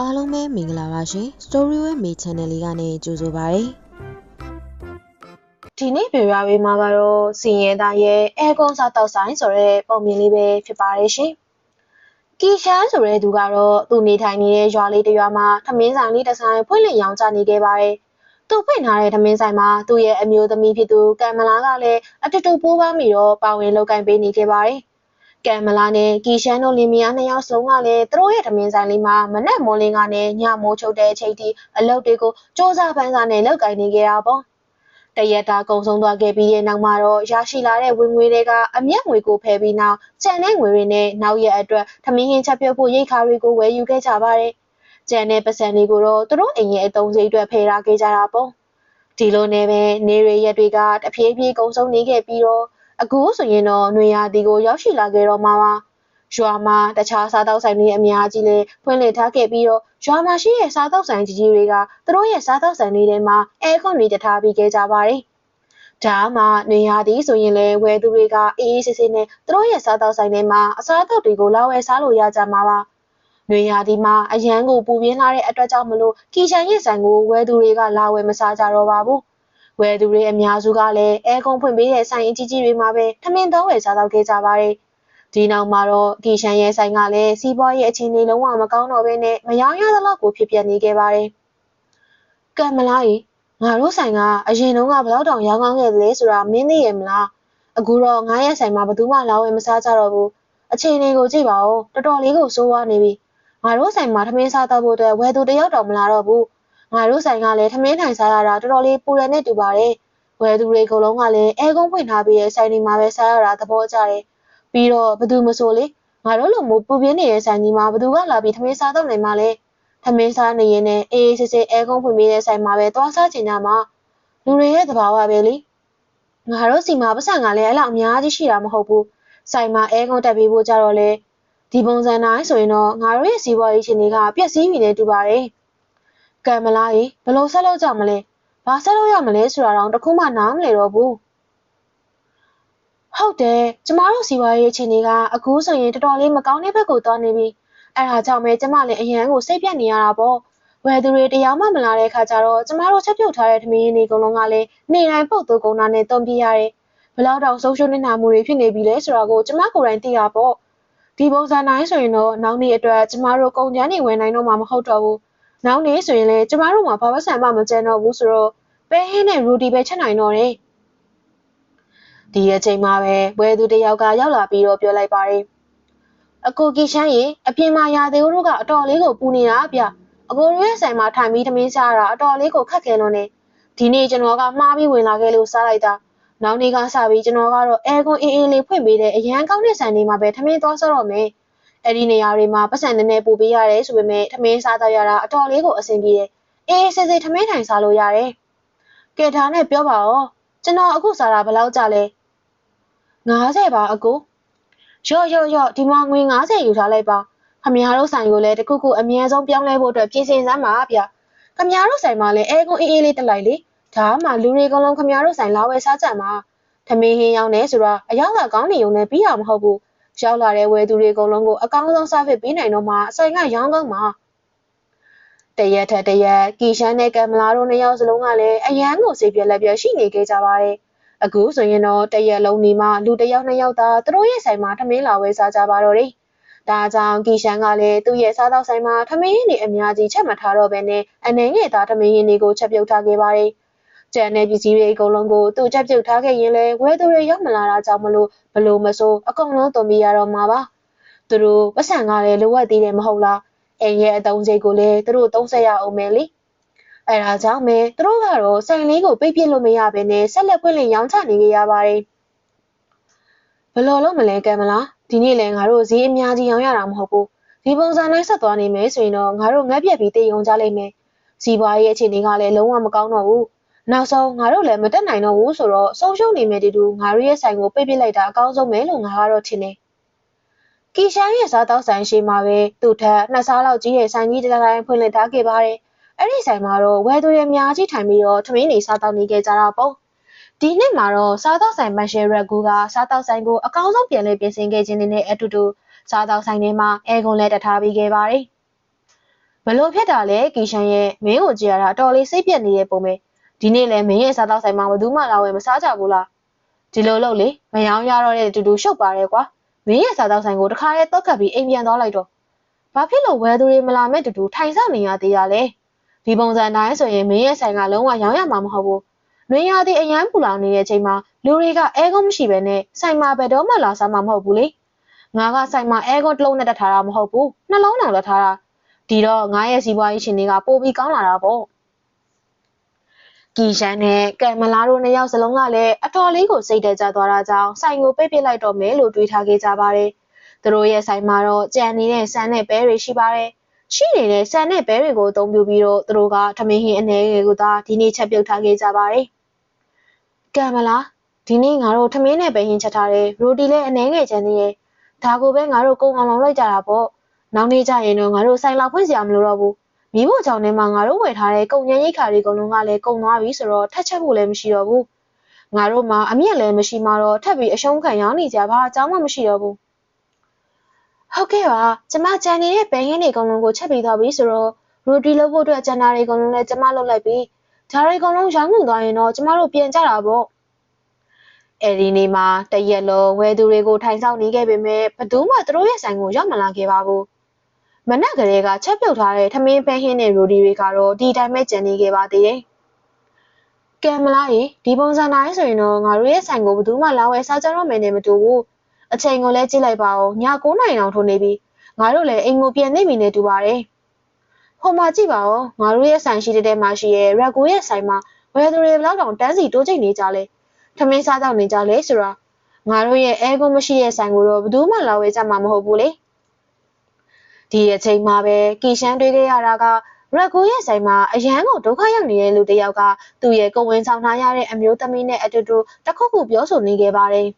အားလုံးပဲမင်္ဂလာပါရှင် Story Way မေ Channel လေးကနေကြိုဆိုပါရစေဒီနေ့ဗီဒီယိုလေးမှာကတော့စီရင်သားရဲ့အဲကွန်စာတောက်ဆိုင်ဆိုတဲ့ပုံမြင်လေးပဲဖြစ်ပါတယ်ရှင်။ကီရှန်ဆိုတဲ့သူကတော့သူနေထိုင်နေတဲ့ရွာလေးတစ်ရွာမှာထမင်းဆိုင်လေးတစ်ဆိုင်ဖွင့်လှစ်ရောင်းချနေခဲ့ပါတယ်။သူဖွင့်ထားတဲ့ထမင်းဆိုင်မှာသူ့ရဲ့အမျိုးသမီးဖြစ်သူကံမလာကလည်းအတူတူပိုးပါမိတော့ပါဝင်လုပ်ကင်ပေးနေခဲ့ပါတယ်။ ကံမလာနဲ့ကီရှန်တို့လင်မယားနှစ်ယောက်ဆုံးကလည်းသူတို့ရဲ့ထမင်းဆိုင်လေးမှာမနက်မိုးလင်းကနဲ့ညမိုးချုပ်တဲ့အချိန်ထိအလုပ်တွေကိုစ조사ပန်းစားနဲ့လုပ်ကင်နေကြတာပေါ့။တရက်တာကုံဆုံးသွားခဲ့ပြီးတဲ့နောက်မှာတော့ရရှိလာတဲ့ဝင်ငွေတွေကအမျက်ငွေကိုဖယ်ပြီးနောက်ကျန်တဲ့ငွေတွေနဲ့နောက်ရက်အတွက်ထမင်းဟင်းချက်ပြုတ်ဖို့ရိတ်ခါတွေကိုဝယ်ယူခဲ့ကြပါတယ်။ကျန်တဲ့ပတ်စံတွေကိုတော့သူတို့အိမ်ရဲ့အတုံးစိတ်အတွက်ဖယ်ထားခဲ့ကြတာပေါ့။ဒီလိုနဲ့ပဲနေရရက်တွေကတဖြည်းဖြည်းကုံဆုံးနေခဲ့ပြီးတော့ အခုဆိုရင်တော့နွေရာသီကိုရောက်ရှိလာခဲ့တော့မှာပါ။ရွာမှာတခြားစားတောက်ဆိုင်တွေအများကြီးလည်းဖွင့်လှစ်ထားခဲ့ပြီးတော့ရွာမှာရှိတဲ့စားတောက်ဆိုင်ကြီးကြီးတွေကသူတို့ရဲ့စားတောက်ဆိုင်တွေထဲမှာအဲကွန်တွေတထားပြီးခဲ့ကြပါတယ်။ဒါမှနေရာသီးဆိုရင်လည်းဝယ်သူတွေကအေးအေးဆေးဆေးနဲ့သူတို့ရဲ့စားတောက်ဆိုင်ထဲမှာအစားအသောက်တွေကိုလာဝယ်စားလို့ရကြမှာပါ။နေရာဒီမှာအရန်ကိုပူပြင်းလာတဲ့အတွက်ကြောင့်မလို့ကီချန်ရဲ့ဆိုင်ကိုဝယ်သူတွေကလာဝယ်မစားကြတော့ပါဘူး။ ဝယ်သူတွေအများစုကလည်းအဲကွန်ဖွင့်ပေးတဲ့ဆိုင်အကြီးကြီးတွေမှာပဲထမင်းတော်ဝယ်စားတော့ခဲ့ကြပါတယ်။ဒီနောက်မှာတော့ကီရှန်ရဲ့ဆိုင်ကလည်းစီးပွားရေးအခြေအနေလုံးဝမကောင်းတော့ဘဲနဲ့မယောင်းရသလောက်ကိုဖြစ်ပြနေခဲ့ပါတယ်။ကံမလားကြီးငါတို့ဆိုင်ကအရင်တုန်းကဘယ်တော့တောင်ရောင်းကောင်းခဲ့သလဲဆိုတာမင်းသိရမလားအခုတော့ငါရဲ့ဆိုင်မှာဘယ်သူမှလာဝယ်မစားကြတော့ဘူးအချိန်လေးကိုကြည့်ပါဦးတော်တော်လေးကိုစိုးဝါးနေပြီငါတို့ဆိုင်မှာထမင်းစားတော့ဖို့အတွက်ဝယ်သူတယောက်တော့မလာတော့ဘူး ငါတို့ဆိုင်ကလည်းထမင်းထိုင်စားရတာတော်တော်လေးပူရနဲ့တူပါတယ်ဝယ်သူတွေအကုန်လုံးကလည်းအဲကုန်းဖွင့်ထားပြီးတဲ့ဆိုင်တွေမှာပဲစားရတာသဘောကျတယ်ပြီးတော့ဘယ်သူမဆိုလေငါတို့လိုမျိုးပူပြင်းနေတဲ့ဆိုင်ကြီးမှာဘယ်သူကလာပြီးထမင်းစားတော့နိုင်မှာလဲထမင်းစားနေရင်လည်းအေးအေးဆေးဆေးအဲကုန်းဖွင့်ပြီးတဲ့ဆိုင်မှာပဲသွားစားချင်ကြမှာလူတွေရဲ့သဘာဝပဲလေငါတို့စီမှာပတ်စံကလည်းအဲ့လောက်အများကြီးရှိတာမဟုတ်ဘူးဆိုင်မှာအဲကုန်းတက်ပြီးဖို့ကြတော့လေဒီပုံစံတိုင်းဆိုရင်တော့ငါတို့ရဲ့စီးပွားရေးရှင်တွေကပြက်စီးပြီနဲ့တူပါတယ် ကံမလားရေဘလို့ဆက်လုပ်ကြမလဲဘာဆက်လုပ်ရမလဲဆိုတာတော့တခုမှနားမလည်တော့ဘူးဟုတ်တယ်ကျမတို့စီးပွားရေးအခြေအနေကအခုဆိုရင်တော်တော်လေးမကောင်းတဲ့ဘက်ကိုသွားနေပြီအဲ့ဒါကြောင့်ပဲကျမလည်းအရန်ကိုစိတ်ပြတ်နေရတာပေါ့ဝယ်သူတွေတရားမှမလာတဲ့ခါကျတော့ကျမတို့ချက်ပြုတ်ထားတဲ့ထမင်းရင်းတွေအကုန်လုံးကလည်းနေတိုင်းပုတ်သွကုန်တာနဲ့တုံပြရတယ်ဘလောက်တောင်ဆုံးရှုံးနေတာမှုတွေဖြစ်နေပြီလဲဆိုတာကိုကျမကိုယ်တိုင်သိရပေါ့ဒီပုံစံတိုင်းဆိုရင်တော့နောက်နေ့အတွက်ကျမတို့ကုန်ကျန်းနေဝင်နိုင်တော့မှာမဟုတ်တော့ဘူး နောက်နေ့ဆိုရင်လည်းကျမတို့မှာဘာမှဆန်မှမကျန်တော့ဘူးဆိုတော့ပဲဟင်းနဲ့ရူတီပဲချက်နိုင်တော့တယ်ဒီအချိန်မှာပဲဝယ်သူတယောက်ကရောက်လာပြီးတော့ပြောလိုက်ပါတယ်အကိုကီရှမ်းရေအပြင်မှာရာသေးတို့ကအတော်လေးကိုပူနေတာဗျအကိုတို့ရဲ့ဆိုင်မှာထိုင်ပြီးသမင်းစားရတာအတော်လေးကိုခက်ခဲလို့နေဒီနေ့ကျွန်တော်ကမှားပြီးဝင်လာခဲ့လို့စားလိုက်တာနောက်နေ့ကစပြီးကျွန်တော်ကတော့အဲကွန်အေးအေးလေးဖွင့်ပေးတဲ့အရန်ကောင်းတဲ့ဆိုင်တွေမှာပဲသမင်းသွားစားတော့မယ် အဲ့ဒီနေရာတွေမှာပတ်စံနည်းနည်းပို့ပေးရတယ်ဆိုပေမဲ့သမင်းစားတော့ရတာအတော်လေးကိုအဆင်ပြေတယ်အေးစစ်စစ်သမင်းထိုင်စားလို့ရတယ်ကဲဒါနဲ့ပြောပါဦးကျွန်တော်အခုစားတာဘယ်လောက်ကြလဲ90ပါအကိုရော့ရော့ရော့ဒီမှာငွေ90ယူထားလိုက်ပါခမရတို့ဆိုင်ကိုလည်းတခုခုအမြဲဆုံးပြောင်းလဲဖို့အတွက်ပြင်ဆင်စမ်းပါဗျခမရတို့ဆိုင်မှာလည်းအဲကွန်အေးအေးလေးတက်လိုက်လေဒါမှလူတွေအကုန်လုံးခမရတို့ဆိုင်လာဝယ်စားကြမှာသမင်းဟင်းရောင်းနေဆိုတာအရောက်လာကောင်းနေုံနဲ့ပြီးတာမဟုတ်ဘူး ရောက်လာတဲ့ဝယ်သူတွေအကုန်လုံးကိုအကောင်းဆုံး service ပေးနိုင်တော့မှအဆိုင်ကရောင်းကောင်းမှာတရက်ထက်တရက်ကီရှန်နဲ့ကမ်မလာတို့နှစ်ယောက်စလုံးကလည်းအရန်ကိုစိတ်ပြက်လက်ပြက်ရှိနေခဲ့ကြပါတယ်အခုဆိုရင်တော့တရက်လုံးနေမှလူတစ်ယောက်နှစ်ယောက်သာသူတို့ရဲ့ဆိုင်မှာထမင်းလာဝယ်စားကြပါတော့တယ်။ဒါကြောင့်ကီရှန်ကလည်းသူ့ရဲ့စားသောက်ဆိုင်မှာထမင်းရင်းတွေအများကြီးချက်မထားတော့ဘဲနဲ့အနေငယ်သားထမင်းရင်းတွေကိုချက်ပြုတ်ထားခဲ့ပါတယ်။ ကျန်တဲ့ပစ္စည်းတွေအကုန်လုံးကိုသူ့ချက်ပြုတ်ထားခဲ့ရင်လည်းဝယ်သူတွေရောက်မလာတာကြောင့်မလို့ဘလို့မဆိုးအကုန်လုံးသွန်ပြရတော့မှာပါ။သူတို့ပတ်စံကလည်းလိုအပ်သေးတယ်မဟုတ်လား။အိမ်ရဲ့အတုံးစိတ်ကိုလည်းသူတို့သုံးဆက်ရအောင်မယ်လေ။အဲဒါကြောင့်ပဲသူတို့ကတော့ဆိုင်လေးကိုပိတ်ပစ်လို့မရဘဲနဲ့ဆက်လက်ဖွင့်လှစ်ရောင်းချနေကြရပါတယ်ဘယ်လိုလုပ်မလဲကံမလားဒီနေ့လည်းငါတို့ဈေးအများကြီးရောင်းရတာမဟုတ်ဘူးဒီပုံစံနဲ့ဆက်သွားနေမယ်ဆိုရင်တော့ငါတို့ငက်ပြက်ပြီးတည်ုံကြလိမ့်မယ်စီးပွားရေးအခြေအနေကလည်းလုံးဝမကောင်းတော့ဘူး နောက်ဆုံးငါတို့လည်းမတက်နိုင်တော့ဘူးဆိုတော့ဆုံးရှုံးနေမယ်တူတူငါတို့ရဲ့ဆိုင်ကိုပိတ်ပစ်လိုက်တာအကောင်းဆုံးပဲလို့ငါကတော့ထင်တယ်ကီရှန်ရဲ့စားတောက်ဆိုင်ရှိမှာပဲသူ့ထက်နှစ်စားလောက်ကြီးရဲ့ဆိုင်ကြီးတစ်တိုင်းဖွင့်လှစ်ထားခဲ့ပါတယ်အဲ့ဒီဆိုင်မှာတော့ဝယ်သူတွေအများကြီးထိုင်ပြီးတော့ထမင်းတွေစားတောက်နေကြကြတာပေါ့ဒီနှစ်မှာတော့စားတောက်ဆိုင်မန်ရှယ်ရက်ကူကစားတောက်ဆိုင်ကိုအကောင်းဆုံးပြန်လည်ပြင်ဆင်ခဲ့ခြင်းနဲ့အတူတူစားတောက်ဆိုင်ထဲမှာအဲကွန်လည်းတထားပြီးခဲ့ပါတယ်ဘလို့ဖြစ်တာလဲကီရှန်ရဲ့မင်းကိုကြည့်ရတာအတော်လေးစိတ်ပြက်နေတဲ့ပုံပဲ ဒီနေ့လဲမင်းရဲ့စားတော့ဆိုင်မှာဘယ်သူမှလာဝယ်မစားကြဘူးလားဒီလိုလုပ်လေမယောင်းရတော့တဲ့တူတူရှုပ်ပါတယ်ကွာမင်းရဲ့စားတော့ဆိုင်ကိုတခါရဲတောက်ခတ်ပြီးအိမ်ပြန်သွားလိုက်တော့ဘာဖြစ်လို့ဝယ်သူတွေမလာမဲ့တူတူထိုင်ဆောင်နေရသေးရလဲဒီပုံစံတိုင်းဆိုရင်မင်းရဲ့ဆိုင်ကလုံးဝရောင်းရမှာမဟုတ်ဘူးနွေရသည့်အရန်ပူလောင်နေတဲ့အချိန်မှာလူတွေကအဲကုန်းမရှိဘဲနဲ့ဆိုင်မှာဘယ်တော့မှလာစားမှာမဟုတ်ဘူးလေငါကဆိုင်မှာအဲကုန်းတစ်လုံးနဲ့တက်ထားတာမဟုတ်ဘူးနှလုံးတောင်လက်ထားတာဒီတော့ငါရဲ့စီးပွားရေးရှင်တွေကပိုပြီးကောင်းလာတာပေါ့ ကီရှန်နဲ့ကံမလာတို့နှစ်ယောက်စလုံးကလည်းအတော်လေးကိုစိတ်တကြသွားတာကြောင့်ဆိုင်ကိုပိတ်ပစ်လိုက်တော့မယ်လို့တွေးထားခဲ့ကြပါတယ်သူတို့ရဲ့ဆိုင်မှာတော့ကြံနေတဲ့ဆန်နဲ့ပဲတွေရှိပါတယ်ရှိနေတဲ့ဆန်နဲ့ပဲတွေကိုအသုံးပြုပြီးတော့သူတို့ကထမင်းဟင်းအနေငယ်ကိုသာဒီနေ့ချက်ပြုတ်ထားခဲ့ကြပါတယ်ကံမလာဒီနေ့ငါတို့ထမင်းနဲ့ပဲဟင်းချက်ထားတယ်ရိုတီလည်းအနေငယ်ချန်နေရဲ့ဒါကိုပဲငါတို့ကုံအောင်လုံးလိုက်ကြတာပေါ့နောက်နေ့ကျရင်တော့ငါတို့ဆိုင်လောက်ဖွင့်စရာမလိုတော့ဘူး မိဖို့ကြောင့်ထဲမှာငါတို့ဝယ်ထားတဲ့ကုန်ရန်ရိတ်ခါတွေအကုန်လုံးကလည်းကုန်သွားပြီဆိုတော့ထက်ချက်ဖို့လည်းမရှိတော့ဘူးငါတို့မှာအမြင့်လည်းမရှိမှတော့ထပ်ပြီးအရှုံးခံရောင်းနေကြဘာအကြောင်းမှမရှိတော့ဘူးဟုတ်ကဲ့ပါကျမကြံနေတဲ့ဘဲဟင်းတွေအကုန်လုံးကိုချက်ပြီးသွားပြီဆိုတော့ရိုတီလုပ်ဖို့အတွက်ကျန်တာတွေအကုန်လုံးလည်းကျမလုပ်လိုက်ပြီဒါတွေအကုန်လုံးရောင်းကုန်သွားရင်တော့ကျမတို့ပြန်ကြတာပေါ့အဲဒီနေ့မှာတရက်လုံးဝယ်သူတွေကိုထိုင်ဆောင်နေခဲ့ပေမဲ့ဘသူမှသူတို့ရဲ့ဆိုင်ကိုရောက်မလာခဲ့ပါဘူး မနက်ကလေးကချက်ပြုတ်ထားတဲ့ထမင်းပဲဟင်းနဲ့ရိုဒီတွေကတော့ဒီတိုင်းပဲကျန်နေခဲ့ပါသေးတယ်။ကဲမလားရေဒီပုံစံတိုင်းဆိုရင်တော့ငါတို့ရဲ့ဆိုင်ကိုဘယ်သူမှလာဝယ်စားကြတော့မယ်နဲ့မတူဘူး။အချိန်ကိုလည်းကြည့်လိုက်ပါဦးည9နာရီလောက်ထိုးနေပြီ။ငါတို့လည်းအိမ်ကိုပြန်နေပြီနဲ့တူပါတယ်။ဟိုမှာကြည့်ပါဦးငါတို့ရဲ့ဆိုင်ရှိတဲ့တဲမှာရှိရဲ့ရက်ကိုရဲ့ဆိုင်မှာဝယ်သူတွေဘလောက်တောင်တန်းစီတိုးကျိတ်နေကြလဲ။ထမင်းစားတော့နေကြလဲဆိုတာငါတို့ရဲ့အဲကုန်းမရှိရဲ့ဆိုင်ကိုတော့ဘယ်သူမှလာဝယ်ကြမှာမဟုတ်ဘူးလေ။ ဒီအချိန်မှာပဲကီရှမ်းတွေးခဲ့ရတာကရက်ကိုရဲ့ဆိုင်မှာအရန်ကိုဒုက္ခရောက်နေတဲ့လူတစ်ယောက်ကသူ့ရဲ့ကိုဝင်ဆောင်ထားရတဲ့အမျိုးသမီးနဲ့အတူတူတခုခုပြောဆိုနေခဲ့ပါတယ်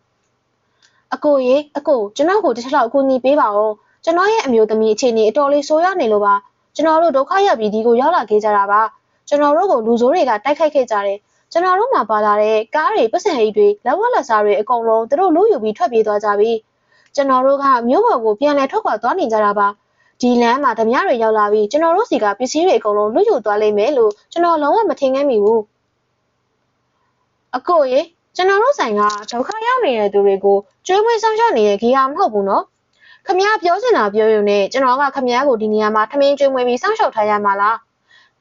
။အကိုရေအကိုကျွန်တော်ကိုတစ်ချက်လောက်အကူအညီပေးပါဦး။ကျွန်တော်ရဲ့အမျိုးသမီးအခြေအနေအတော်လေးဆိုးရွားနေလို့ပါ။ကျွန်တော်တို့ဒုက္ခရောက်ပြီးဒီကိုရောက်လာခဲ့ကြတာပါ။ကျွန်တော်တို့ကိုလူဆိုးတွေကတိုက်ခိုက်ခဲ့ကြတယ်။ကျွန်တော်တို့မှာပါလာတဲ့ကားတွေပတ်စံအိတ်တွေလက်ဝက်လက်စားတွေအကုန်လုံးသူတို့လူယူပြီးထွက်ပြေးသွားကြပြီ။ကျွန်တော်တို့ကမြို့ပေါ်ကိုပြန်လည်ထွက်ခွာသွားနေကြတာပါ။ ဒီလမ်းမှာဓမြတွေရောက်လာပြီးကျွန်တော်တို့စီကပစ္စည်းတွေအကုန်လုံးလွတ်ယူသွားလိမ့်မယ်လို့ကျွန်တော်လုံးဝမထင်ခဲ့မိဘူးအကိုရေကျွန်တော်တို့ဆိုင်ကဒုက္ခရောက်နေတဲ့သူတွေကိုကျွေးမွေးဆောင်ရှောက်နေတဲ့ဂီယာမဟုတ်ဘူးနော်ခမရပြောစင်တာပြောရုံနဲ့ကျွန်တော်ကခမရကိုဒီနေရာမှာထမင်းကျွေးမွေးပြီးစောင့်ရှောက်ထားရမှာလား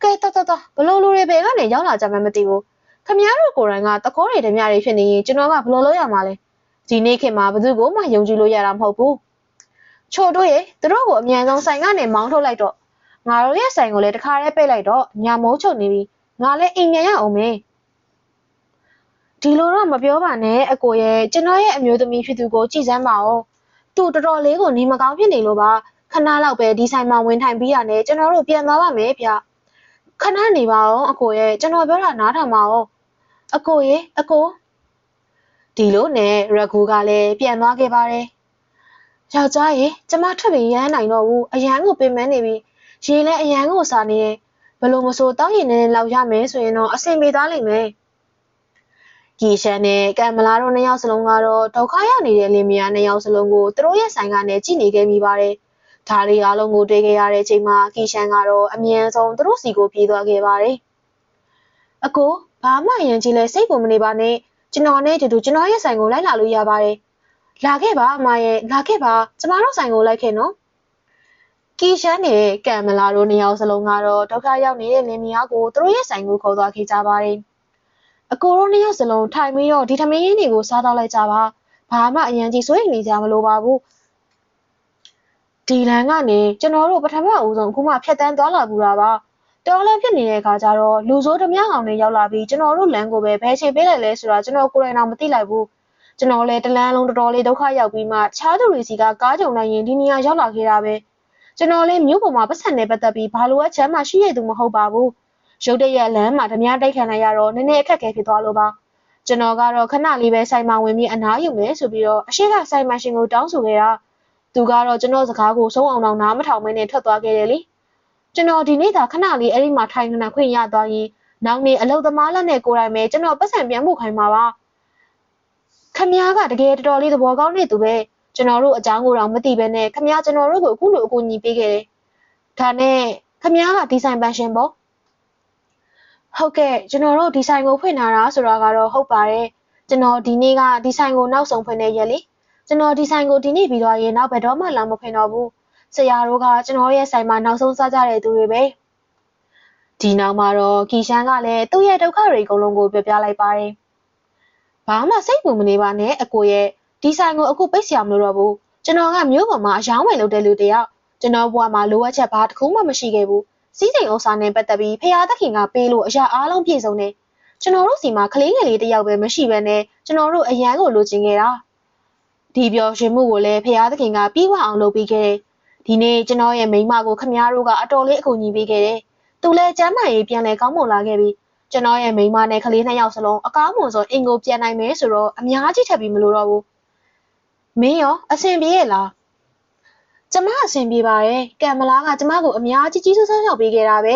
ကဲတော်တော်တော်ဘလို့လူတွေဘယ်ကနေရောက်လာကြမှမသိဘူးခမရတို့ကိုယ်တိုင်ကတကောတွေဓမြတွေဖြစ်နေရင်ကျွန်တော်ကဘလို့လုပ်ရမှာလဲဒီနေ့ခေတ်မှာဘယ်သူကိုမှယုံကြည်လို့ရတာမဟုတ်ဘူး ချို့တို့ရေသူတို့ကိုအမြန်ဆုံးဆိုင်ကနေမောင်းထုတ်လိုက်တော့ငါတို့ရဲ့ဆိုင်ကိုလည်းတခါတည်းပိတ်လိုက်တော့ညာမိုးချုပ်နေပြီငါလည်းအိမ်မြန်ရအောင်မေဒီလိုတော့မပြောပါနဲ့အကိုရဲ့ကျွန်တော်ရဲ့အမျိုးသမီးဖြစ်သူကိုကြည်စမ်းပါဦးသူတော်တော်လေးကိုနေမကောင်းဖြစ်နေလို့ပါခဏလောက်ပဲဒီဆိုင်မှာဝင်ထိုင်ပြီးရနဲ့ကျွန်တော်တို့ပြန်သွားပါမယ်ဗျခဏနေပါဦးအကိုရဲ့ကျွန်တော်ပြောတာနားထောင်ပါဦးအကိုရဲ့အကိုဒီလိုနဲ့ရဂူကလည်းပြန်သွားခဲ့ပါတယ် ယောက်ျားရေကျမထွက်ပြီးရမ်းနိုင်တော့ဘူးအရန်ကိုပင်ပန်းနေပြီရေလည်းအရန်ကိုစားနေတယ်ဘလို့မဆိုတောင်းရင်လည်းလောက်ရမယ်ဆိုရင်တော့အဆင်ပြေသွားလိမ့်မယ်ကီရှန်နဲ့ကံမလာတို့နှစ်ယောက်စလုံးကတော့ဒုက္ခရောက်နေတဲ့လင်မယားနှစ်ယောက်စလုံးကိုသူတို့ရဲ့ဆိုင်ကနေကြည့်နေခဲ့မိပါတယ်ဒါတွေအားလုံးကိုတွေ့ခဲ့ရတဲ့အချိန်မှာကီရှန်ကတော့အမြန်ဆုံးသူတို့စီကိုပြေးသွားခဲ့ပါတယ်အကိုဘာမှယဉ်ကြည်လဲစိတ်ကိုမနေပါနဲ့ကျွန်တော်နဲ့တူတူကျွန်တော်ရဲ့ဆိုင်ကိုလိုက်လာလို့ရပါတယ် လာခဲ့ပါအမရဲ့လာခဲ့ပါကျမတို့ဆိုင်ကိုလိုက်ခဲ့နော်ကီရှန်နဲ့ကံမလာတို့နှစ်ယောက်စလုံးကတော့ဒုက္ခရောက်နေတဲ့လင်မယားကိုသူတို့ရဲ့ဆိုင်ကိုခေါ်သွားခဲ့ကြပါတယ်အကိုတို့နှစ်ယောက်စလုံးထိုင်ပြီးတော့ဒီထမင်းရင်းတွေကိုစားတော့လိုက်ကြပါဘာမှအရင်ကြီးစိုးရိမ်နေကြမလို့ပါဘူးဒီလန်ကနေကျွန်တော်တို့ပထမအဦးဆုံးအခုမှဖြတ်တန်းသွားလာဘူးတာပါတော်လည်းဖြစ်နေတဲ့အခါကျတော့လူဆိုးဓမြအောင်တွေရောက်လာပြီးကျွန်တော်တို့လမ်းကိုပဲဘယ်ချိန်ပေးလိုက်လဲဆိုတာကျွန်တော်ကိုယ်တိုင်တော့မသိလိုက်ဘူး ကျွန်တော်လည်းတလန်းလုံးတော်တော်လေးဒုက္ခရောက်ပြီးမှခြားသူတွေစီကကားကြုံနိုင်ရင်ဒီနေရာရောက်လာခဲ့တာပဲကျွန်တော်လည်းမြို့ပေါ်မှာပတ်စံနဲ့ပတ်သက်ပြီးဘာလို့အချမ်းမှရှိရသူမဟုတ်ပါဘူးရုတ်တရက်လမ်းမှာဓမြတိုက်ခံလိုက်ရတော့နည်းနည်းအခက်အခဲဖြစ်သွားလို့ပါကျွန်တော်ကတော့ခဏလေးပဲဆိုင်မှာဝင်ပြီးအနားယူမယ်ဆိုပြီးတော့အရှိကဆိုင်မရှင်ကိုတောင်းဆိုခဲ့တာသူကတော့ကျွန်တော်စကားကိုဆုံးအောင်အောင်နားမထောင်မနဲ့ထွက်သွားခဲ့တယ်လေကျွန်တော်ဒီနေ့သာခဏလေးအဲ့ဒီမှာထိုင်နေခွင့်ရသွားရင်နောက်နေ့အလုသမားလက်နဲ့ကိုယ်တိုင်ပဲကျွန်တော်ပတ်စံပြန်ဖို့ခိုင်းမှာပါ ခမည်းကတကယ်တော်တော်လေးသဘောကောင်းတဲ့သူပဲကျွန်တော်တို့အကြောင်းကိုတော့မသိဘဲနဲ့ခမည်းကျွန်တော်တို့ကိုအခုလိုအကူအညီပေးခဲ့တယ်။ဒါနဲ့ခမည်းကဒီဇိုင်ပန်ရှင်ပေါ့။ဟုတ်ကဲ့ကျွန်တော်တို့ဒီဇိုင်ကိုဖွင့်လာတာဆိုတာကတော့ဟုတ်ပါတယ်။ကျွန်တော်ဒီနေ့ကဒီဇိုင်ကိုနောက်ဆုံးဖွင့်တဲ့ရက်လေ။ကျွန်တော်ဒီဇိုင်ကိုဒီနေ့ပြီးတော့ရေနောက်ဘယ်တော့မှလာမဖွင့်တော့ဘူး။ဆရာတို့ကကျွန်တော်ရဲ့ဆိုင်မှာနောက်ဆုံးစားကြတဲ့သူတွေပဲ။ဒီနောက်မှာတော့ကီရှန်ကလည်းသူ့ရဲ့ဒုက္ခတွေအကုန်လုံးကိုပြောပြလိုက်ပါတယ်။ ဘာမှစိတ်ပူမနေပါနဲ့အကိုရဲ့ဒီဆိုင်ကိုအခုပိတ်ဆရာမလို့တော့ဘူးကျွန်တော်ကမျိုးပေါ်မှာအယောင်းဝယ်လုပ်တဲ့လူတယောက်ကျွန်တော်ဘဝမှာလိုအပ်ချက်ဘာတစ်ခုမှမရှိခဲ့ဘူးစီးစိမ်ဥစ္စာနဲ့ပတ်သက်ပြီးဖရာသခင်ကပေးလို့အရာအားလုံးပြည့်စုံတယ်ကျွန်တော်တို့စီမှာကလေးငယ်လေးတယောက်ပဲမရှိဘဲနဲ့ကျွန်တော်တို့အရန်ကိုလိုချင်ခဲ့တာဒီပျော်ရွှင်မှုကိုလည်းဖရာသခင်ကပြီးဝအောင်လုပ်ပေးခဲ့တယ်ဒီနေ့ကျွန်တော်ရဲ့မိန်းမကိုခမည်းတော်ကအတော်လေးအကူအညီပေးခဲ့တယ်သူလည်းကျမ်းမာရေးပြန်လဲကောင်းမွန်လာခဲ့ပြီ ကျွန်တော်ရဲ့မိန်းမနဲ့ကလေးနှစ်ယောက်စလုံးအကောင်းမွန်ဆုံးအင်ကိုပြန်နိုင်မယ်ဆိုတော့အများကြီးထပ်ပြီးမလို့တော့ဘူးမင်းရောအဆင်ပြေရဲ့လားကျမအဆင်ပြေပါတယ်ကံမလားကကျမကိုအများကြီးကြီးစိုးစိုးရောက်ပေးခဲ့တာပဲ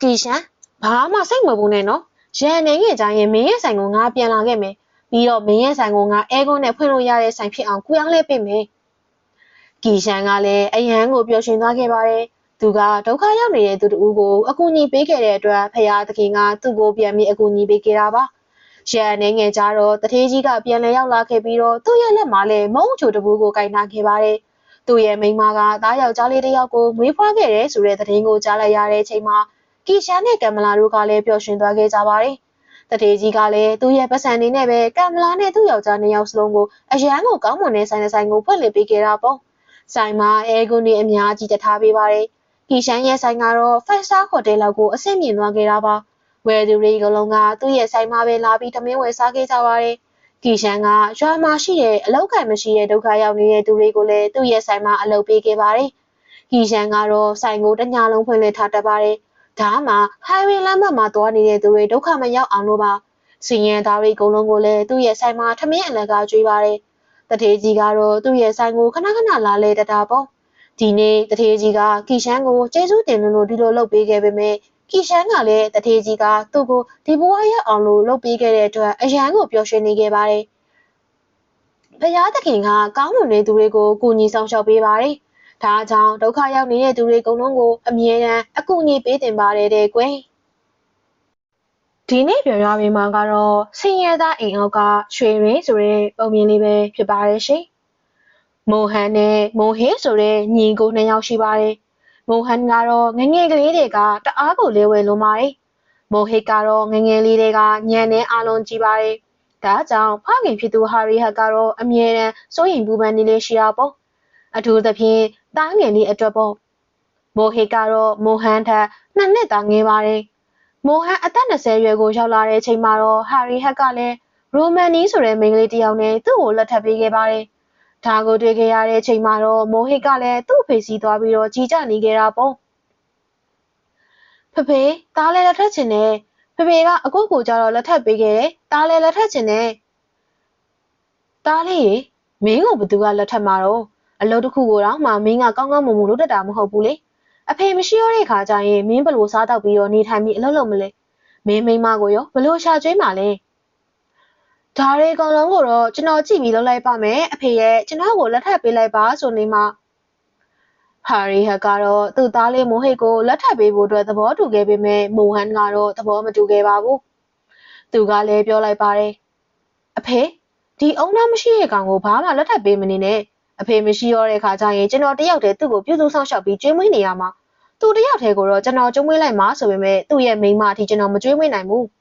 တီရှန်ဘာမှစိတ်မပူနဲ့နော်ရန်နေငယ်ကြရင်မင်းရဲ့ဆိုင်ကိုငါပြန်လာခဲ့မယ်ပြီးတော့မင်းရဲ့ဆိုင်ကိုငါအဲကွန်းနဲ့ဖွင့်လို့ရတဲ့ဆိုင်ဖြစ်အောင်ကူအောင်လဲပေးမယ်ကီရှန်ကလည်းအရန်ကိုပျော်ရွှင်သွားခဲ့ပါတယ် သူကဒုက္ခရောက်နေတဲ့သူတူကိုအကူအညီပေးခဲ့တဲ့အတွက်ဖရာသခင်ကသူ့ကိုပြန်ပြီးအကူအညီပေးခဲ့တာပါရန်နေငယ်ကြတော့တထေးကြီးကပြန်လဲရောက်လာခဲ့ပြီးတော့သူ့ရဲ့လက်မှာလည်းမုံချိုတပူးကိုကင်ထားခဲ့ပါတယ်သူ့ရဲ့မိန်းမကသားယောက်ျားလေးတစ်ယောက်ကိုမွေးဖွားခဲ့တယ်ဆိုတဲ့သတင်းကိုကြားလိုက်ရတဲ့အချိန်မှာကီရှန်နဲ့ကမ်မလာတို့ကလည်းပျော်ရွှင်သွားခဲ့ကြပါတယ်။တထေကြီးကလည်းသူ့ရဲ့ပတ်စံနေနဲ့ပဲကမ်မလာနဲ့သူ့ယောက်ျားနှစ်ယောက်စလုံးကိုအရန်ကိုကောင်းမွန်တဲ့ဆိုင်ဆိုင်ကိုဖွင့်လှစ်ပေးခဲ့တာပေါ့။ဆိုင်မှာအဲဂွန်တွေအများကြီးတထားပေးပါတယ်။ ကီရှန်ရဲ့ဆိုင်ကတော့ five star hotel လောက်ကိုအဆင့်မြင့်သွားခဲ့တာပါ။ဝယ်သူတွေကလုံးကသူ့ရဲ့ဆိုင်မှာပဲလာပြီးသမင်းဝယ်စားခဲ့ကြပါတယ်။ကီရှန်ကရွာမှာရှိတဲ့အလောက်ကန်မရှိတဲ့ဒုက္ခရောက်နေတဲ့သူတွေကိုလည်းသူ့ရဲ့ဆိုင်မှာအလုပ်ပေးခဲ့ပါတယ်။ကီရှန်ကတော့ဆိုင်ကိုတညလုံးဖွင့်လှစ်ထားတတ်ပါတယ်။ဒါမှ highway လမ်းမမှာသွားနေတဲ့သူတွေဒုက္ခမရောက်အောင်လို့ပါ။စင်ရင်သားတွေအကုန်လုံးကိုလည်းသူ့ရဲ့ဆိုင်မှာထမင်းအလကကျွေးပါတယ်။တထေးကြီးကတော့သူ့ရဲ့ဆိုင်ကိုခဏခဏလာလဲတတာပေါ့။ ဒီနေ့တထေးကြီးကကီရှန်ကိုကျေးဇူးတင်လို့ဒီလိုလုပ်ပေးခဲ့ပေမဲ့ကီရှန်ကလည်းတထေးကြီးကသူ့ကိုဒီဘဝရောက်အောင်လို့လုပ်ပေးခဲ့တဲ့အတွက်အရန်ကိုပျော်ရွှင်နေခဲ့ပါတယ်။ဖရာသခင်ကကောင်းမွန်တဲ့သူတွေကိုကူညီဆောင်ရှောက်ပေးပါတယ်။ဒါကြောင့်ဒုက္ခရောက်နေတဲ့သူတွေအကုန်လုံးကိုအမြဲတမ်းအကူအညီပေးတင်ပါတယ်တဲ့ကွယ်။ဒီနေ့ပြောရမယ့်မှာကတော့ဆင်းရဲသားအိမ်အောက်ကရွှေရင်းဆိုတဲ့ပုံမြင်လေးပဲဖြစ်ပါတယ်ရှင်။ မိုဟန်နဲ့မိုဟေဆိုတဲ့ညီကိုနှစ်ယောက်ရှိပါတယ်။မိုဟန်ကတော့ငငယ်ကလေးတွေကတအားကိုလေးဝဲလုံးပါတယ်။မိုဟစ်ကတော့ငငယ်လေးတွေကညံနေအားလုံးကြည့်ပါတယ်။ဒါကြောင့်ဖခင်ဖြစ်သူဟာရီဟတ်ကတော့အမြဲတမ်းစိုးရင်ပူပန်နေလေးရှိတာပေါ့။အထူးသဖြင့်တားငယ်လေးအတွက်ပေါ့။မိုဟစ်ကတော့မိုဟန်ထက်နှစ်နှစ်သာငယ်ပါတယ်။မိုဟန်အသက်20ရွယ်ကိုရောက်လာတဲ့အချိန်မှာတော့ဟာရီဟတ်ကလည်းရိုမန်နီဆိုတဲ့မိန်းကလေးတစ်ယောက်နဲ့သူ့ကိုလက်ထပ်ပေးခဲ့ပါတယ်။ ဒါကိုတွေ့ခဲ့ရတဲ့အချိန်မှာတော့မိုဟစ်ကလည်းသူ့ဖေစီသွားပြီးတော့ကြည်ကြနေခဲ့တာပေါ့ဖဖေတားလဲလက်ထက်ချင်တယ်ဖဖေကအကုတ်ကိုကြတော့လက်ထပ်ပေးခဲ့တယ်တားလဲလက်ထက်ချင်တယ်တားလေးမင်းကိုဘသူကလက်ထပ်မှာတော့အလုပ်တစ်ခုကိုတော့မှမင်းကကောင်းကောင်းမွန်မွန်လုပ်တတ်တာမဟုတ်ဘူးလေအဖေမရှိရတဲ့ခါကျရင်မင်းဘလို့စားတော့ပြီးတော့နေထိုင်ပြီးအလုပ်လုပ်မလဲမင်းမိမကိုရောဘလို့ရှာကျွေးမှာလဲ ဒါတွေအကုန်လုံးကိုတော့ကျွန်တော်ကြည့်ပြီးလုပ်လိုက်ပါမယ်အဖေရဲ့ကျွန်တော်ကိုလက်ထပ်ပေးလိုက်ပါဆိုနေမှဟာရီဟက်ကတော့သူ့သားလေးမိုဟိတ်ကိုလက်ထပ်ပေးဖို့အတွက်သဘောတူခဲ့ပေမဲ့မိုဟန်ကတော့သဘောမတူခဲ့ပါဘူးသူကလည်းပြောလိုက်ပါတယ်အဖေဒီအုံနာမရှိတဲ့ကောင်ကိုဘာမှလက်ထပ်ပေးမနေနဲ့အဖေမရှိရတဲ့ခါကျရင်ကျွန်တော်တယောက်တည်းသူ့ကိုပြုစုဆောင်ရှောက်ပြီးကျွေးမွေးနေရမှာသူတယောက်တည်းကိုတော့ကျွန်တော်ကျွေးမွေးလိုက်မှာဆိုပေမဲ့သူ့ရဲ့မိန်းမအထိကျွန်တော်မကျွေးမွေးနိုင်ဘူး။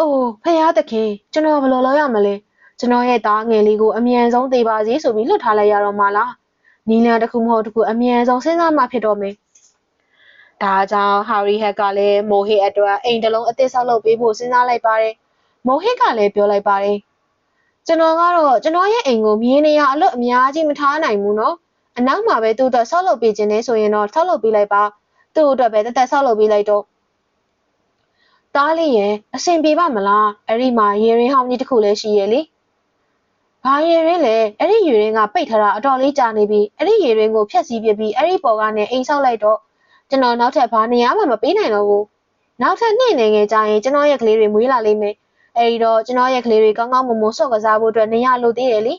အိုးဖယားသခင်ကျွန်တော်ဘယ်လိုလုပ်ရမလဲ။ကျွန်တော်ရဲ့သားငယ်လေးကိုအမြန်ဆုံးသေပါစေဆိုပြီးလွတ်ထားလိုက်ရတော့မှလား။နီလန်တစ်ခုမဟုတ်တစ်ခုအမြန်ဆုံးစဉ်းစားမှဖြစ်တော့မယ်။ဒါကြောင့်ဟာရီဟက်ကလည်းမိုဟစ်အတွက်အိမ်တလုံးအသစ်ဆောက်လုပ်ပေးဖို့စဉ်းစားလိုက်ပါတယ်။မိုဟစ်ကလည်းပြောလိုက်ပါတယ်။ကျွန်တော်ကတော့ကျွန်တော်ရဲ့အိမ်ကိုမြင်းနေရအလွတ်အများကြီးမထားနိုင်ဘူးနော်။အနောက်မှာပဲသူ့အတွက်ဆောက်လုပ်ပေးခြင်းနဲ့ဆိုရင်တော့ဆောက်လုပ်ပေးလိုက်ပါ။သူ့အတွက်ပဲတက်တက်ဆောက်လုပ်ပေးလိုက်တော့ တားလေးရဲ့အဆင်ပြေပါမလားအဲ့ဒီမှာရေရင်းဟောင်းကြီးတစ်ခုလည်းရှိရဲ့လေဘာရေရင်းလဲအဲ့ဒီရေရင်းကပိတ်ထားတာအတော်လေးကြာနေပြီအဲ့ဒီရေရင်းကိုဖျက်ဆီးပြပြီးအဲ့ဒီပေါ်ကနေအိမ်ဆောက်လိုက်တော့ကျွန်တော်နောက်ထပ်ဘာနေရာမှမပေးနိုင်တော့ဘူးနောက်ထပ်နှစ်နေငယ်ကြာရင်ကျွန်တော်ရဲ့ကလေးတွေမွေးလာလိမ့်မယ်အဲ့ဒီတော့ကျွန်တော်ရဲ့ကလေးတွေကောင်းကောင်းမွန်မွန်ဆော့ကစားဖို့အတွက်နေရာလိုသေးတယ်လေ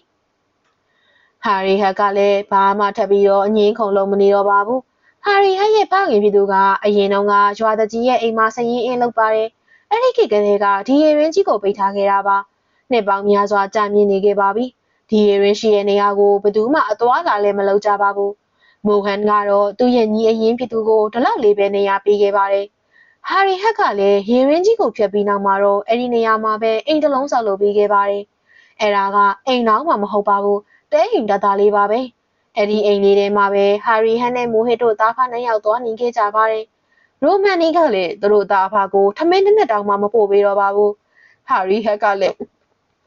ဟာရီဟက်ကလည်းဘာမှထပ်ပြီးတော့အငင်းခုန်လုံးမနေတော့ပါဘူး ဟဟာရီဟတ်ရဲ့ဖခင်ဖြစ်သူကအရင်တုန်းကရွာတကြီးရဲ့အိမ်မှာစရင်အင်းလုပ်ပါတယ်။အဲ့ဒီခေတ်ကလေးကဒီရေရင်းကြီးကိုပိတ်ထားခဲ့တာပါ။နှစ်ပေါင်းများစွာကြာမြင့်နေခဲ့ပါပြီ။ဒီရေရင်းရှိတဲ့နေရာကိုဘယ်သူမှအသွားလာလည်းမလုပ်ကြပါဘူး။မိုဟန်ကတော့သူ့ရဲ့ညီအရင်ဖြစ်သူကိုဒီလောက်လေးပဲနေရာပေးခဲ့ပါတယ်။ဟာရီဟတ်ကလည်းရေရင်းကြီးကိုဖျက်ပြီးနောက်မှာတော့အဲ့ဒီနေရာမှာပဲအိမ်တစ်လုံးဆောက်လုပ်ပေးခဲ့ပါတယ်။အဲ့ဒါကအိမ်တော်မှမဟုတ်ပါဘူး။တဲအိမ်တသားလေးပါပဲ။ အဲ့ဒီအိမ်လေးထဲမှာပဲဟာရီဟန်နဲ့မိုဟစ်တို့သားဖနှစ်ယောက်သွားနေခဲ့ကြပါတယ်။ရိုမန်နီကလည်းသူတို့သားဖကိုထမင်းနှစ်နှစ်တောင်မှမပို့ပေးတော့ပါဘူး။ဟာရီဟက်ကလည်း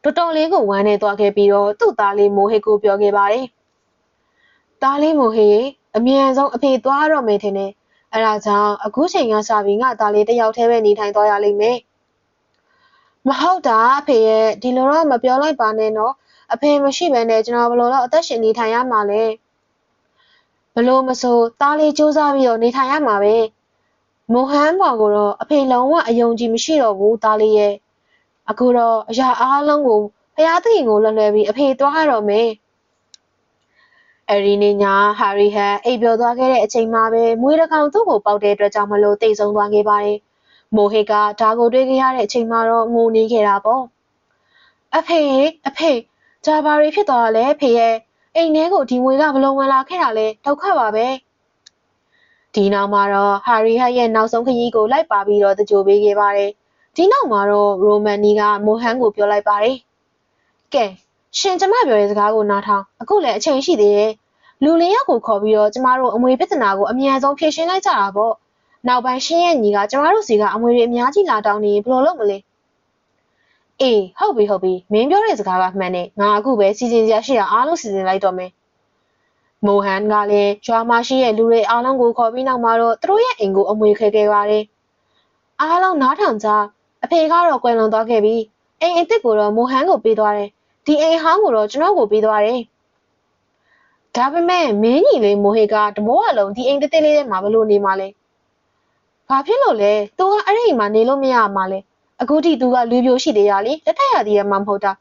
တော်တော်လေးကိုဝမ်းနေသွားခဲ့ပြီးတော့သူ့သားလေးမိုဟစ်ကိုပြောခဲ့ပါတယ်။သားလေးမိုဟစ်အမြန်ဆုံးအဖေသွားတော့မယ်ထင်တယ်။အဲဒါကြောင့်အခုချိန်ကစပြီးငါသားလေးတယောက်တည်းပဲနေထိုင်သွားရလိမ့်မယ်။မဟုတ်တာအဖေရဲ့ဒီလိုတော့မပြောလိုက်ပါနဲ့နော်။ အဖေမရှိဘဲနဲ့ကျွန်တော်ဘလို့တော့အသက်ရှင်နေထိုင်ရမှာလဲဘလို့မဆိုသားလေးစူးစမ်းပြီးတော့နေထိုင်ရမှာပဲမိုဟန်ဘော်ကိုတော့အဖေလုံးဝအယုံကြည်မရှိတော့ဘူးသားလေးရဲ့အခုတော့အရာအားလုံးကိုဖျားသိရင်ကိုလွယ်လွယ်ပြီးအဖေသွားရတော့မယ်အရီနေညာဟာရီဟန်အိပ်ပျော်သွားခဲ့တဲ့အချိန်မှာပဲမွေးတကောင်သူ့ကိုပေါက်တဲ့အတွက်ကြောင့်မလို့တိတ်ဆုံးသွားခဲ့ပါတယ်မိုဟစ်ကဒါကိုတွေးခဲ့ရတဲ့အချိန်မှာတော့ငိုနေခဲ့တာပေါ့အဖေအဖေ ဂျာဘာတွေဖြစ်သွားတာလဲဖေရဲ့အိမ်ထဲကိုဒီငွေကဘလုံးဝင်လာခဲ့တာလဲဒုက္ခပါပဲဒီနောက်မှာတော့ဟာရီဟတ်ရဲ့နောက်ဆုံးခရီးကိုလိုက်ပါပြီးတော့တကြိုပေးခဲ့ပါတယ်ဒီနောက်မှာတော့ရိုမန်နီကမိုဟန်ကိုပြောလိုက်ပါတယ်ကဲရှင်ကျမပြောတဲ့စကားကိုနားထောင်အခုလည်းအချိန်ရှိသေးရဲ့လူလေးယောက်ကိုခေါ်ပြီးတော့ကျမတို့အမွေပြဿနာကိုအမြန်ဆုံးဖြေရှင်းလိုက်ကြတာပေါ့နောက်ပိုင်းရှင်းရဲ့ညီကကျမတို့စီကအမွေတွေအများကြီးလာတောင်းနေရင်ဘယ်လိုလုပ်မလဲ အေးဟုတ်ပြီဟုတ်ပြီမင်းပြောတဲ့စကားကမှန်တယ်ငါအခုပဲစီစဉ်စရာရှိတာအားလုံးစီစဉ်လိုက်တော့မယ်မိုဟန်ကလည်းရွာမရှိရဲ့လူတွေအားလုံးကိုခေါ်ပြီးနောက်မှာတော့သူတို့ရဲ့အိမ်ကိုအမွေခဲခဲ့ပါတယ်အားလုံးနားထောင်ကြအဖေကတော့ကွယ်လွန်သွားခဲ့ပြီအိမ်အစ်စ်ကိုတော့မိုဟန်ကိုပေးသွားတယ်ဒီအိမ်ဟောင်းကိုတော့ကျွန်တော်ကိုပေးသွားတယ်ဒါပေမဲ့မင်းကြီးလေးမိုဟေကတဘောအလုံးဒီအိမ်တစ်တစ်လေးထဲမှာဘလို့နေမှာလဲဘာဖြစ်လို့လဲသူကအဲ့ဒီအိမ်မှာနေလို့မရမှာလဲ အခုထိသူကလူပြိုရှိသေးရလေလက်ထက်ရသေးရမှမဟုတ်တာ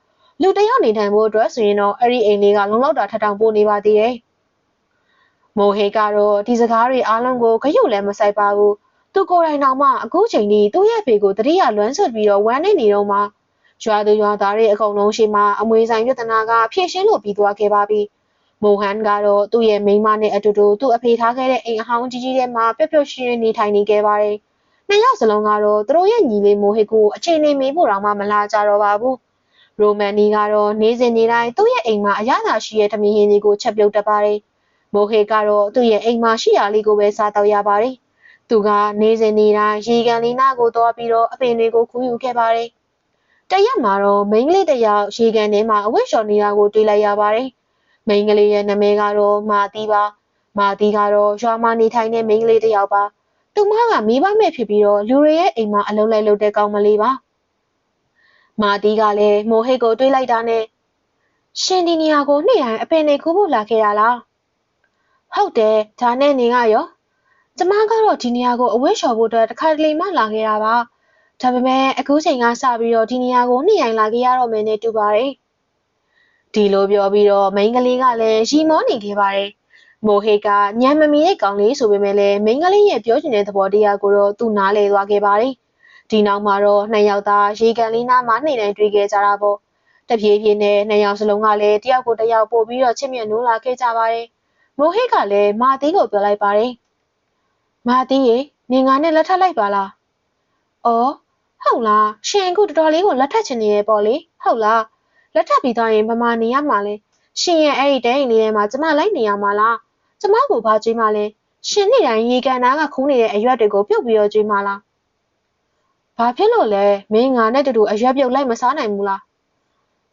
လူတယောက်နေထိုင်ဖို့အတွက်ဆိုရင်တော့အဲ့ဒီအိမ်လေးကလုံလောက်တာထထောင်ပို့နေပါသေးတယ်မိုဟေကတော့ဒီစကားတွေအားလုံးကိုခရုလည်းမဆိုင်ပါဘူးသူကိုယ်တိုင်တောင်မှအခုချိန်ထိသူ့ရဲ့ဖေကိုတတိယလွမ်းဆွတ်ပြီးတော့ဝမ်းနေနေတော့မှရွာသူရွာသားတွေအကုန်လုံးရှိမှအမွေဆိုင်ပြဿနာကဖြည့်ရှင်းလို့ပြီးသွားခဲ့ပါပြီမိုဟန်ကတော့သူ့ရဲ့မိန်းမနဲ့အတူတူသူ့အဖေထားခဲ့တဲ့အိမ်အဟောင်းကြီးကြီးထဲမှာပျော့ပျော့ရွှင်ရွှင်နေထိုင်နေခဲ့ပါတယ် နှစ်ယောက်စလုံးကတော့သူတို့ရဲ့ညီလေးမိုဟစ်ကိုအချိန်နေမေးဖို့တောင်မှမလာကြတော့ပါဘူး။ရိုမန်နီကတော့နေစဉ်နေတိုင်းသူ့ရဲ့အိမ်မှာအရသာရှိတဲ့သမီးဟင်းလေးကိုချက်ပြုတ်တတ်ပါတယ်။မိုဟစ်ကတော့သူ့ရဲ့အိမ်မှာရှိရာလေးကိုပဲစားတော့ရပါတယ်။သူကနေစဉ်နေတိုင်းရေကန်လေးနာကိုတော့ပြီးတော့အပင်တွေကိုခူးယူခဲ့ပါတယ်။တရက်မှာတော့မိန်းကလေးတစ်ယောက်ရေကန်ထဲမှာအဝတ်လျှော်နေတာကိုတွေ့လိုက်ရပါတယ်။မိန်းကလေးရဲ့နာမည်ကတော့မာတီပါ။မာတီကတော့ရွာမှာနေထိုင်တဲ့မိန်းကလေးတစ်ယောက်ပါ။ သူမကမိဘမဲ့ဖြစ်ပြီးတော့လူတွေရဲ့အိမ်မှာအလုံးလိုက်လုပ်တဲ့ကောင်မလေးပါမာတီကလည်းမိုဟိတ်ကိုတွေးလိုက်တာနဲ့ရှင်ဒီနေရာကိုနေ့တိုင်းအပင်နေကူးဖို့လာခဲ့တာလားဟုတ်တယ်ဒါနဲ့နေကရောကျမကတော့ဒီနေရာကိုအဝတ်လျှော်ဖို့အတွက်တစ်ခါတလေမှလာခဲ့တာပါဒါပေမဲ့အခုချိန်ကစပြီးတော့ဒီနေရာကိုနေ့တိုင်းလာခဲ့ရတော့မယ်နဲ့တူပါတယ်ဒီလိုပြောပြီးတော့မိန်းကလေးကလည်းရီမောနေခဲ့ပါတယ် မိုဟေကညံမမီတဲ့ကောင်လေးဆိုပေမဲ့လည်းမိန်းကလေးရဲ့ပြောချင်တဲ့သဘောတရားကိုတော့သူနားလည်သွားခဲ့ပါတယ်။ဒီနောက်မှာတော့နှစ်ယောက်သားရေကန်လေးနားမှာနှိမ့်နိုင်တွေ့ခဲ့ကြတာပေါ့။တပြေးပြေးနဲ့နှစ်ယောက်စလုံးကလည်းတယောက်ကိုတယောက်ပို့ပြီးတော့ချစ်မြတ်နိုးလာခဲ့ကြပါတယ်။မိုဟေကလည်းမာသီးကိုပြောလိုက်ပါတယ်။မာသီးရေနေငါနဲ့လက်ထပ်လိုက်ပါလား။အော်ဟုတ်လားရှင်အခုတော်တော်လေးကိုလက်ထပ်ချင်နေရဲ့ပေါ့လေဟုတ်လားလက်ထပ်ပြီးသွားရင်မမနေရမှာလဲရှင်ရဲ့အဲ့ဒီတဲအိမ်လေးထဲမှာကျမလိုက်နေရမှာလား ကျမကိုဘာကြွေးမှလဲရှင်နေ့တိုင်းရေကန်နာကခူးနေတဲ့အရွက်တွေကိုပြုတ်ပြီးတော့ကြွေးမှလားဘာဖြစ်လို့လဲမင်းငါနဲ့တူတူအရွက်ပြုတ်လိုက်မစားနိုင်ဘူးလား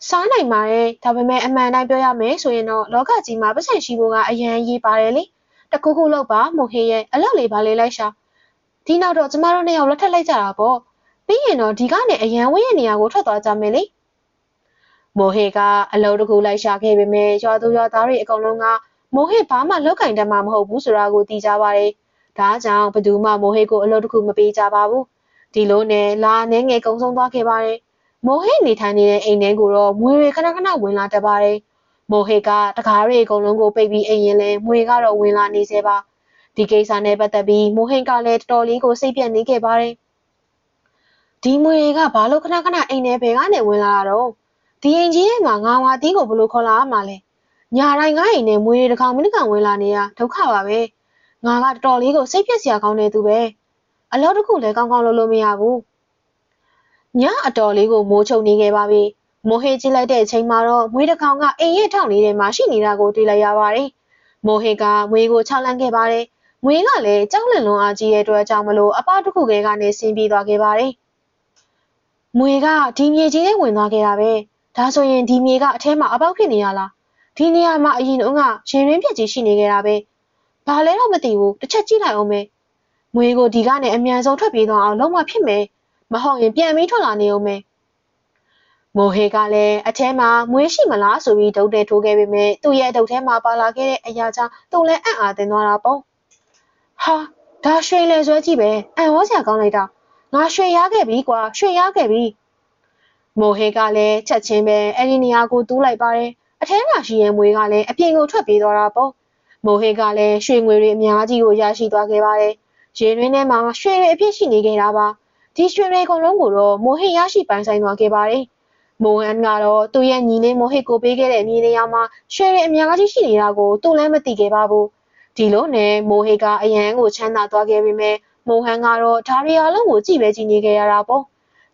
စားနိုင်ပါတယ်ဒါပေမဲ့အမှန်တိုင်းပြောရမယ်ဆိုရင်တော့လောကကြီးမှာပတ်စံရှိဖို့ကအရန်ရေးပါတယ်လေတကူကူလောက်ပါမိုဟေရဲ့အလောက်လေးပါလေးလိုက်ရှာဒီနောက်တော့ကျမတို့နှစ်ယောက်လက်ထပ်လိုက်ကြတာပေါ့ပြီးရင်တော့ဒီကနေအရန်ဝင်းရဲ့နေရာကိုထွက်သွားကြမယ်လေမိုဟေကအလုံးတကူလိုက်ရှာခဲ့ပေမဲ့ရွာသူရွာသားတွေအကုန်လုံးက မိုဟစ်ဘာမှလောက်ကင်တတ်မှာမဟုတ်ဘူးဆိုတာကိုသိကြပါတယ်။ဒါကြောင့်ဘသူမှမိုဟစ်ကိုအလုပ်တစ်ခုမပေးကြပါဘူး။ဒီလိုနဲ့လာနေငယ်ကုံဆုံးသွားခဲ့ပါတယ်။မိုဟစ်နေထိုင်နေတဲ့အိမ်ထဲကိုတော့မွေတွေခဏခဏဝင်လာတတ်ပါတယ်။မိုဟစ်ကတကားတွေအကုန်လုံးကိုပိတ်ပြီးအိမ်ရင်လဲမွေကတော့ဝင်လာနေစေပါ။ဒီကိစ္စနဲ့ပတ်သက်ပြီးမိုဟင်ကလည်းတော်တော်လေးကိုစိတ်ပြက်နေခဲ့ပါတယ်ဒီမွေကဘာလို့ခဏခဏအိမ်ထဲဘယ်ကနေဝင်လာတာတော့ဒီအိမ်ကြီးထဲမှာငါဝါတီးကိုဘလို့ခေါ်လာရမှာလဲ ညာတိုင်းငါအိမ်ထဲမွေတွေတစ်ကောင်မင်းတစ်ကောင်ဝင်လာနေရဒုက္ခပါပဲငါကတော်တော်လေးကိုစိတ်ပြက်စရာကောင်းနေသူပဲအလောက်တစ်ခုလည်းကောင်းကောင်းလုပ်လို့မရဘူးညအတော်လေးကိုမိုးချုပ်နေခဲ့ပါပြီမိုဟေကြည့်လိုက်တဲ့အချိန်မှာတော့မွေတစ်ကောင်ကအိမ်ရဲ့ထောင်လေးထဲမှာရှိနေတာကိုတွေ့လိုက်ရပါတယ်မိုဟေကမွေကိုခြောက်လန့်ခဲ့ပါတယ်မွေကလည်းကြောက်လန့်လွန်အားကြီးရဲ့အတွက်ကြောင့်မလို့အပတစ်ခုကလေးကနေဆင်းပြေးသွားခဲ့ပါတယ်။မွေကဒီမြေကြီးထဲဝင်သွားခဲ့တာပဲ။ဒါဆိုရင်ဒီမြေကအထဲမှာအပေါက်ဖြစ်နေရလား။ ဒီနေရာမှာအရင်တုန်းကရင်ရင်းပြက်ကြီးရှိနေခဲ့တာပဲ။ဘာလဲတော့မသိဘူး။တစ်ချက်ကြည့်လိုက်အောင်မယ်။မွေကိုဒီကနေအမြန်ဆုံးထွက်ပြေးသွားအောင်လုံးဝဖြစ်မယ်။မဟုတ်ရင်ပြန်ပြီးထွက်လာနေအောင်မယ်။မိုဟေကလည်းအထဲမှာမွေးရှိမလားဆိုပြီးဒုတ်တဲ့ထိုးခဲ့ပေမဲ့သူ့ရဲ့ဒုတ်ထဲမှာပါလာခဲ့တဲ့အရာကြောင့်သူလည်းအံ့အားသင့်သွားတာပေါ့။ဟာဒါရွှေလေဆွဲကြည့်ပဲအံ့ဩစရာကောင်းလိုက်တာငါရွှေရခဲ့ပြီကွာရွှေရခဲ့ပြီမိုဟေကလည်းချက်ချင်းပဲအဲ့ဒီနေရာကိုတူးလိုက်ပါတယ် အထဲမှာရှိရဲ့မွေကလည်းအပြင်ကိုထွက်ပြေးသွားတာပေါ့မိုဟေကလည်းရွှေငွေတွေအများကြီးကိုရရှိသွားခဲ့ပါတယ်ရေရင်းထဲမှာရွှေတွေအပြည့်ရှိနေခဲ့တာပါဒီရွှေတွေအကုန်လုံးကိုတော့မိုဟေရရှိပိုင်ဆိုင်သွားခဲ့ပါတယ်မိုဟန်ကတော့သူ့ရဲ့ညီလေးမိုဟစ်ကိုပေးခဲ့တဲ့မြေနေရာမှာရွှေတွေအများကြီးရှိနေတာကိုသူလည်းမသိခဲ့ပါဘူးဒီလိုနဲ့မိုဟေကအရန်ကိုချမ်းသာသွားခဲ့ပေမဲ့မိုဟန်ကတော့ဒါရီယာလုံးကိုကြည့်ပဲကြည့်နေခဲ့ရတာပေါ့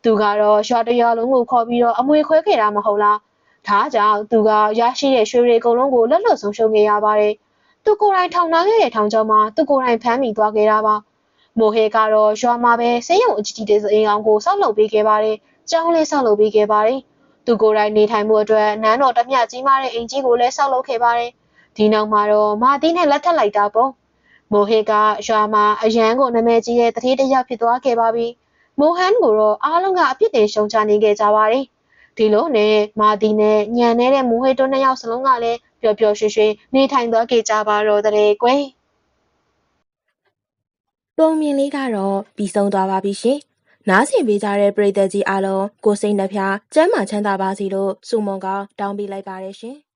သူကတော့ရွာတရွာလုံးကိုခေါ်ပြီးတော့အမွေခွဲခဲ့တာမဟုတ်လား ဒါကြောင့်သူကရရှိတဲ့ရွှေတွေအကုန်လုံးကိုလက်လွတ်ဆုံးရှုံးခဲ့ရပါတယ်သူကိုယ်တိုင်ထောင်ထားခဲ့တဲ့ထောင်ကျောင်းမှာသူကိုယ်တိုင်ဖမ်းမိသွားခဲ့တာပါမိုဟေကတော့ရွာမှာပဲဆေးရုံအကြီးကြီးတဲ့အိမ်အောင်ကိုစောက်လုပ်ပေးခဲ့ပါတယ်ကျောင်းလေးစောက်လုပ်ပေးခဲ့ပါတယ်သူကိုယ်တိုင်နေထိုင်မှုအတွက်နန်းတော်တမျှကြီးမားတဲ့အိမ်ကြီးကိုလည်းစောက်လုပ်ခဲ့ပါတယ်ဒီနောက်မှာတော့မာတီးနဲ့လက်ထပ်လိုက်တာပေါ့မိုဟေကရွာမှာအရန်ကိုနာမည်ကြီးတဲ့တတိတယောက်ဖြစ်သွားခဲ့ပါပြီမိုဟန်ကိုတော့အားလုံးကအပြစ်တင်ရှုံချနေခဲ့ကြပါတယ် ဒီလိုနဲ့မာတီနဲ့ညံနေတဲ့မိုဟေတို့နှစ်ယောက်စလုံးကလည်းပျော်ပျော်ရွှင်ရွှင်နေထိုင်သွားခဲ့ကြပါတော့တဲ့ကွယ်ပုံမြင်လေးကတော့ပြီးဆုံးသွားပါပြီရှင်။နားဆင်ပေးကြတဲ့ပရိသတ်ကြီးအားလုံးကိုစိတ်နှဖျားစမ်းမချမ်းသာပါစေလို့ဆုမွန်ကောင်းတောင်းပေးလိုက်ပါရရှင်။